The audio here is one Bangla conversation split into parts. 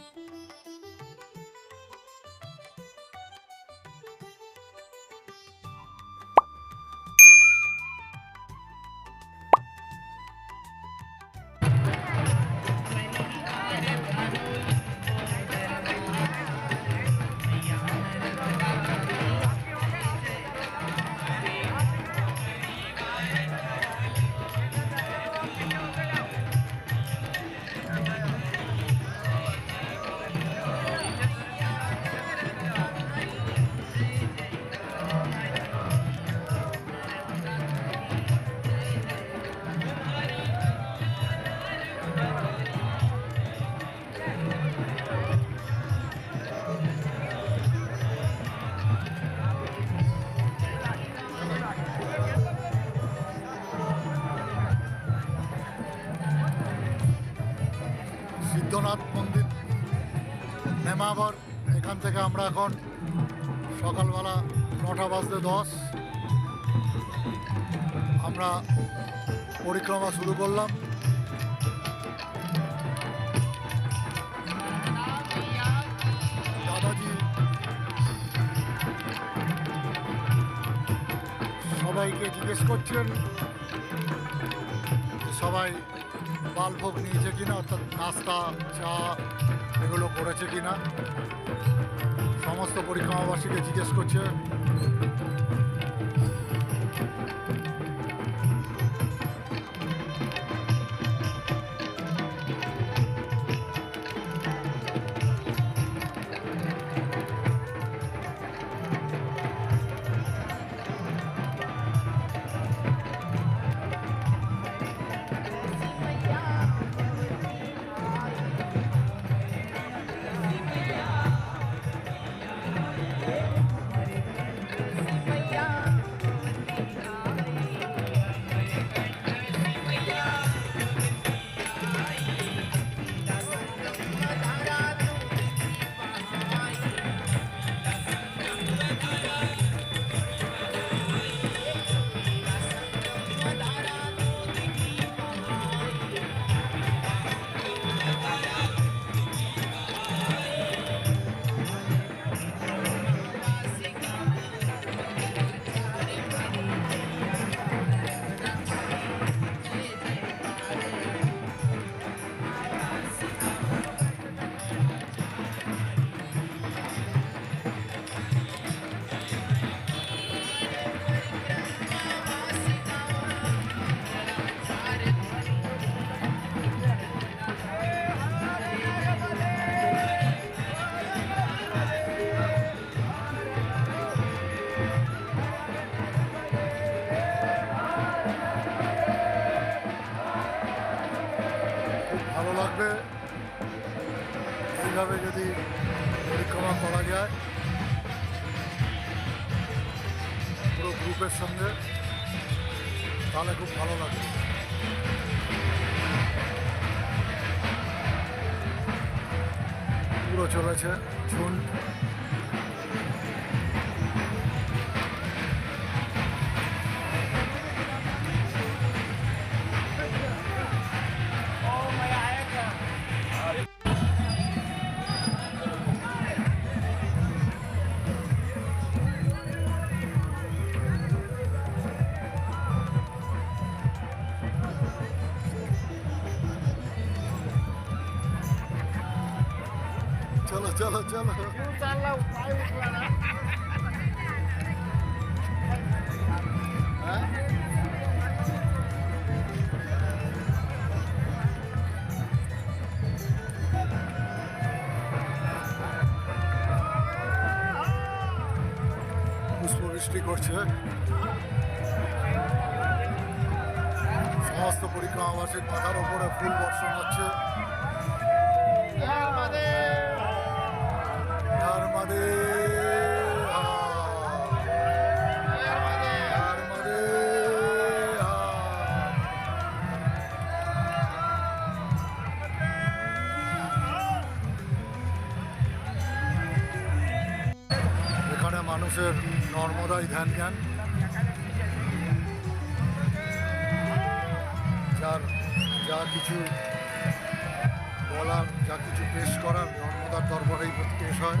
Música থেকে আমরা এখন সকালবেলা নটা বাজতে দশ। আমরা পরিক্রমা শুরু করলাম। দাদাজি, সবাইকে জিজ্ঞেস করছেন সবাই বালভোগ নিয়েছে কিনা, অর্থাৎ নাস্তা, চা এগুলো করেছে কিনা। সমস্ত পরিক্রমাবাসীকে জিজ্ঞেস করছে চলেছে। ঝুন চলো চলো চলো। হ্যাঁ? পুষ্পবৃষ্টি করছে। সমস্ত পরিক্রমাবাসীর মাথার উপরে ফুল বর্ষণ হচ্ছে। নর্মদে এখানে মানুষের নর্মদায় ধ্যান জ্ঞান। যার যা কিছু বলার, যা কিছু পেশ করার, নর্মদার দরবারেই পেশ হয়।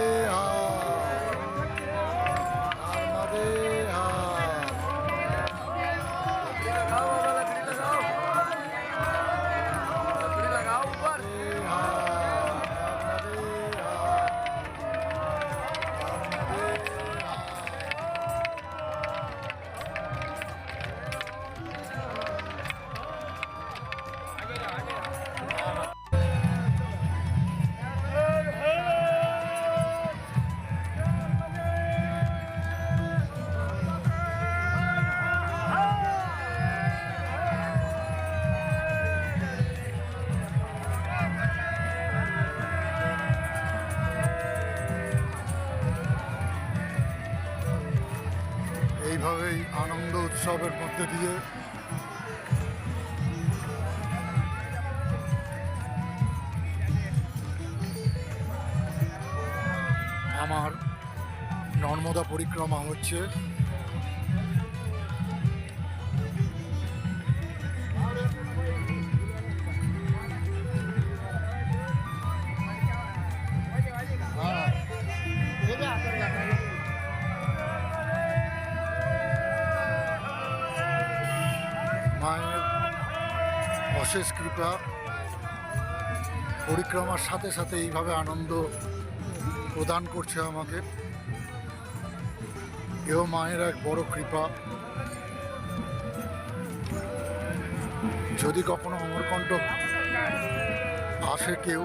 উৎসবের মধ্যে দিয়ে। আমার নর্মদা পরিক্রমা হচ্ছে পরিক্রমার সাথে সাথে এইভাবে আনন্দ প্রদান করছে আমাকে। এও মায়ের এক বড় কৃপা। যদি কখনো অমরকণ্ঠ আসে কেউ,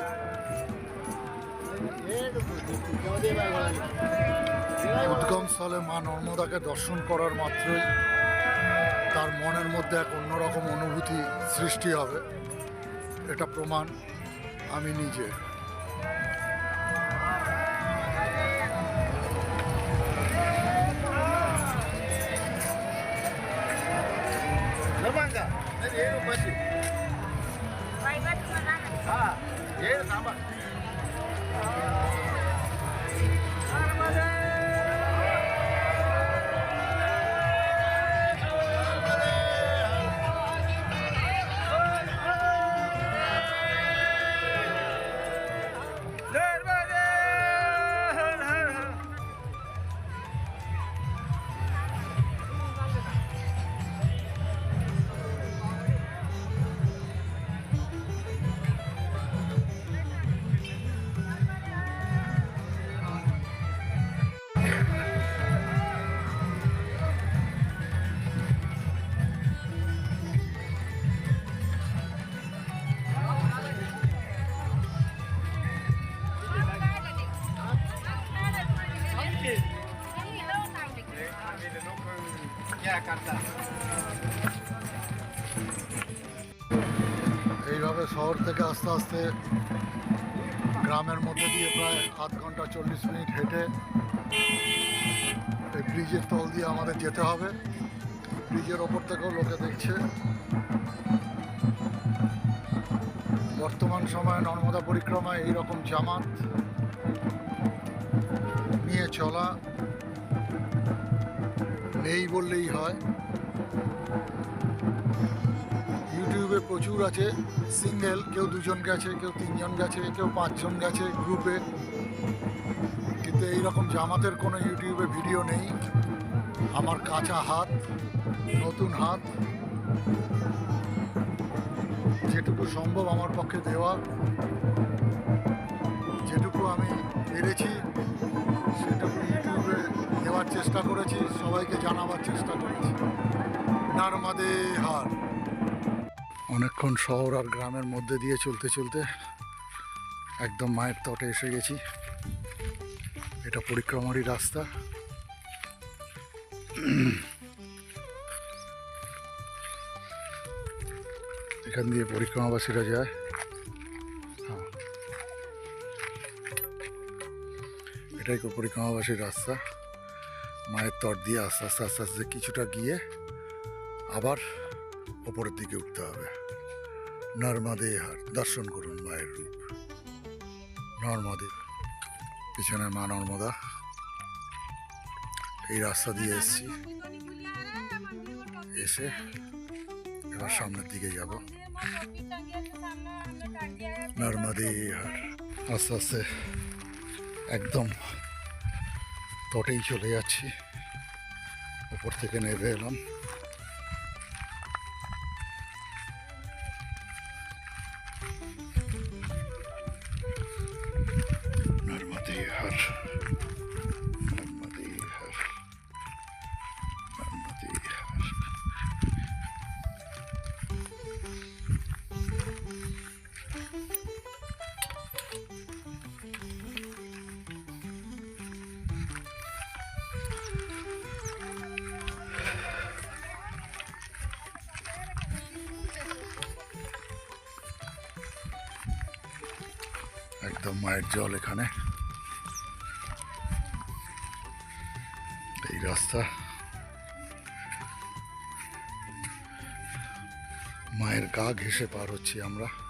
উদ্গম স্থলে মা নর্মদাকে দর্শন করার মাত্রই তার মনের মধ্যে এক অন্যরকম অনুভূতি সৃষ্টি হবে, এটা প্রমাণ। আমি নিজে। আস্তে গ্রামের মধ্যে দিয়ে প্রায় আধ ঘণ্টা চল্লিশ মিনিট হেঁটে এই ব্রিজের তল দিয়ে আমাদের যেতে হবে। ব্রিজের ওপর থেকেও লোকে দেখছে। বর্তমান সময়ে নর্মদা পরিক্রমায় এইরকম জামাত নিয়ে চলা নেই বললেই হয়। ইউটিউবে প্রচুর আছে। সিঙ্গেল কেউ দুজন গেছে, কেউ তিনজন গেছে, কেউ পাঁচজন গেছে গ্রুপে। কিন্তু এইরকম জামাতের কোনো ইউটিউবে ভিডিও নেই। আমার কাঁচা হাত, নতুন হাত। যেটুকু সম্ভব আমার পক্ষে দেওয়া। যেটুকু আমি পেরেছি সেটুকু ইউটিউবে দেওয়ার চেষ্টা করেছি, সবাইকে জানাবার চেষ্টা করেছি। নারমাদে হার। অনেকক্ষণ শহর আর গ্রামের মধ্যে দিয়ে চলতে চলতে একদম মায়ের তটে এসে গেছি। এটা পরিক্রমারই রাস্তা। এখান দিয়ে পরিক্রমাবাসীরা যায়। হ্যাঁ। এটাই পরিক্রমাবাসীর রাস্তা। মায়ের তর দিয়ে আস্তে আস্তে আস্তে আস্তে কিছুটা গিয়ে আবার ওপরের দিকে উঠতে হবে। নর্মাদে হার দর্শন করুন মায়ের রূপ। নর্মাদে পিছনে মা নর্মদা। এই রাস্তা দিয়ে এসছি। এসে এবার সামনের দিকে যাব। নর্মাদে হার আস্তে আস্তে একদম তটেই চলে যাচ্ছি। উপর থেকে নেমে এলাম। মায়ের জল এখানে। এই রাস্তা। মায়ের গা ঘেসে পার হচ্ছি আমরা।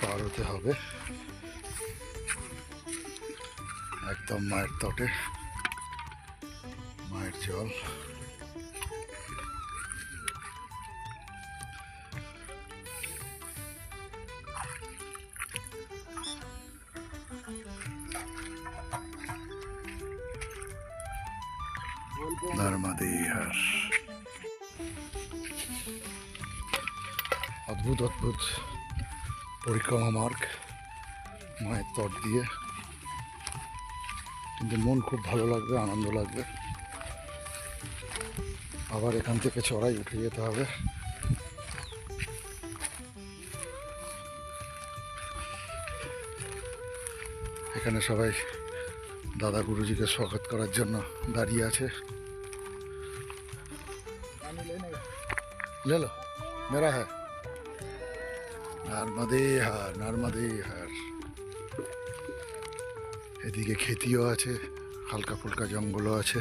পার হতে হবে। একদম মায়ের তটে। মায়ের জল। অদ্ভুত অদ্ভুত। পরিক্রমা মার্গ মায়ের তট দিয়ে। কিন্তু মন খুব ভালো লাগবে আনন্দ লাগবে। আবার এখান থেকে চড়াই উঠে যেতে হবে। এখানে সবাই দাদা গুরুজিকে স্বাগত করার জন্য দাঁড়িয়ে আছে। লেলো মেরা হ্যাঁ। নর্মদে হার নর্মদে হার এদিকে খেতিও আছে হালকা ফুলকা জঙ্গলও আছে।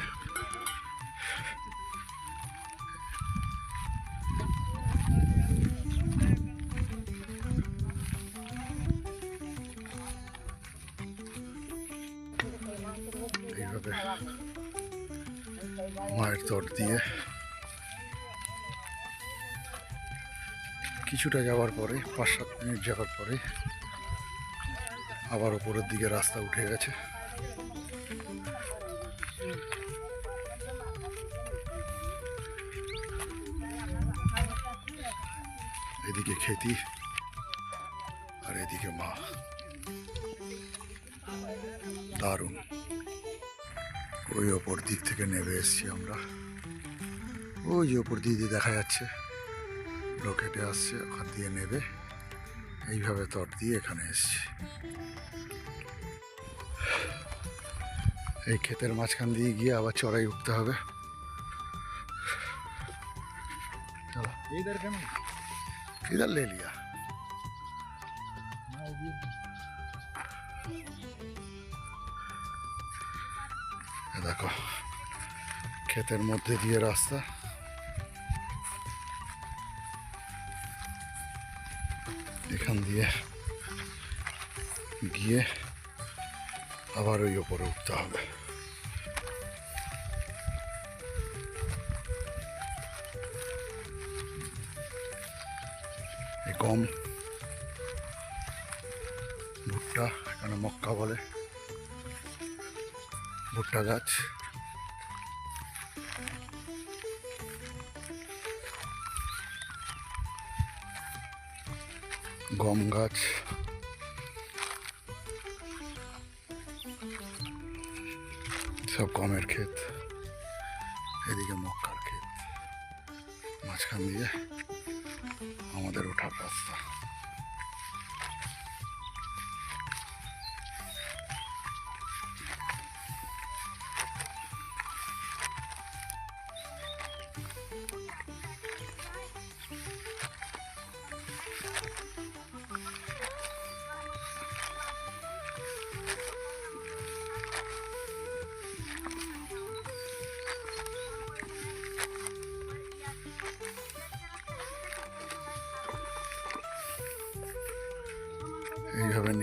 কিছুটা যাওয়ার পরে পাঁচ সাত মিনিট যাওয়ার পরে আবার ওপরের দিকে রাস্তা উঠে গেছে। এদিকে খেতি আর এদিকে মা। দারুণ। ওই ওপর দিক থেকে নেমে এসছি আমরা। ওই যে ওপর দিক দিয়ে দেখা যাচ্ছে। লোক হেঁটে আসছে ওখান দিয়ে নেবে। এইভাবে তর দিয়ে এখানে এসছে। এই ক্ষেতের মাঝখান দিয়ে গিয়ে আবার চড়াই উঠতে হবে। দেখো ক্ষেতের মধ্যে দিয়ে রাস্তা। এখান দিয়ে গিয়ে আবার ওই ওপরে উঠতে হবে গম ভুট্টা এখানে মক্কা বলে ভুট্টা গাছ গম গাছ। সব গমের ক্ষেত এদিকে মক্কার ক্ষেত। মাঝখান দিয়ে আমাদের ওঠার রাস্তা।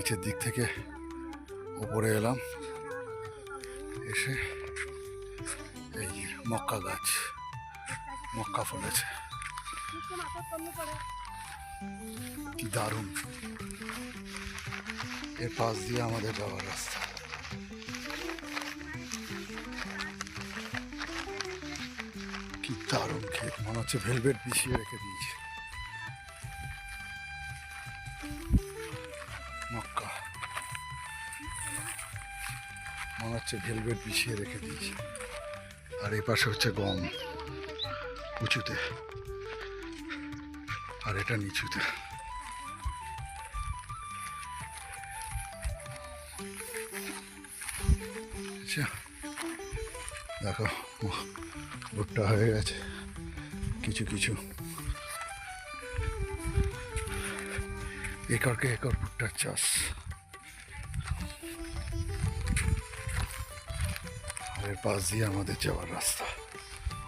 নিচের দিক থেকে উপরে এলাম। এসে এই মক্কা গাছ, মক্কা ফলেছে কি দারুণ। এর পাশ দিয়ে আমাদের যাওয়ার রাস্তা। কি দারুণ খেত। মনে হচ্ছে ভেলভেট বিছিয়ে রেখে দিয়েছে। হচ্ছে ভেলভেট বিছিয়ে রেখে দিয়েছে। আর এই পাশে হচ্ছে গম উঁচুতে। আর এটা নিচুতে। আচ্ছা দেখো ভুট্টা হয়ে গেছে। কিছু কিছু। একরকে একর ভুট্টার চাষ। আর এর পাশ দিয়ে আমাদের যাওয়ার রাস্তা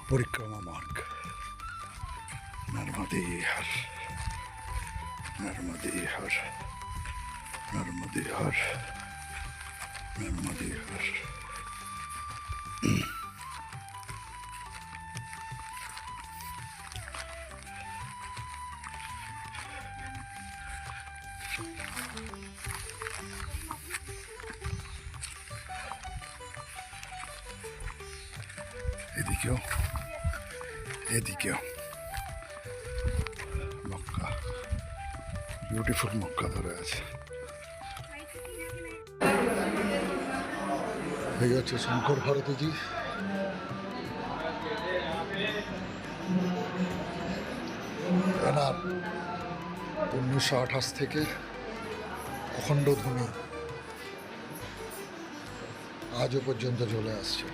পরিক্রমা মার্গ নর্মদে হার এই হচ্ছে শঙ্কর ভারতীজি। এনার উনিশশো আঠাশ থেকে অখণ্ড ধ্বনি আজও পর্যন্ত চলে আসছে।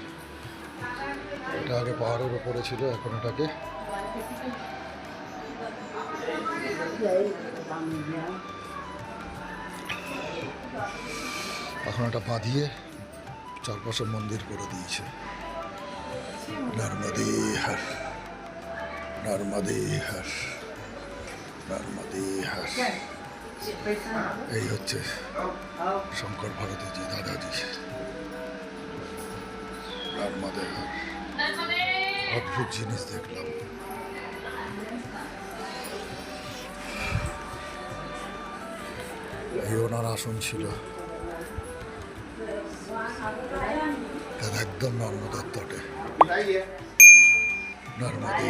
এটা আগে পাহাড়ের উপরে ছিল, এখন এটাকে এখন এটা বাঁধিয়ে চারপাশে মন্দির করে দিয়েছে। এই হচ্ছে শঙ্কর ভারতীজি দাদাজি। অদ্ভুত জিনিস দেখলাম। এই ওনার আসন ছিল তার একদম নর্মদার তটে নর্মদে।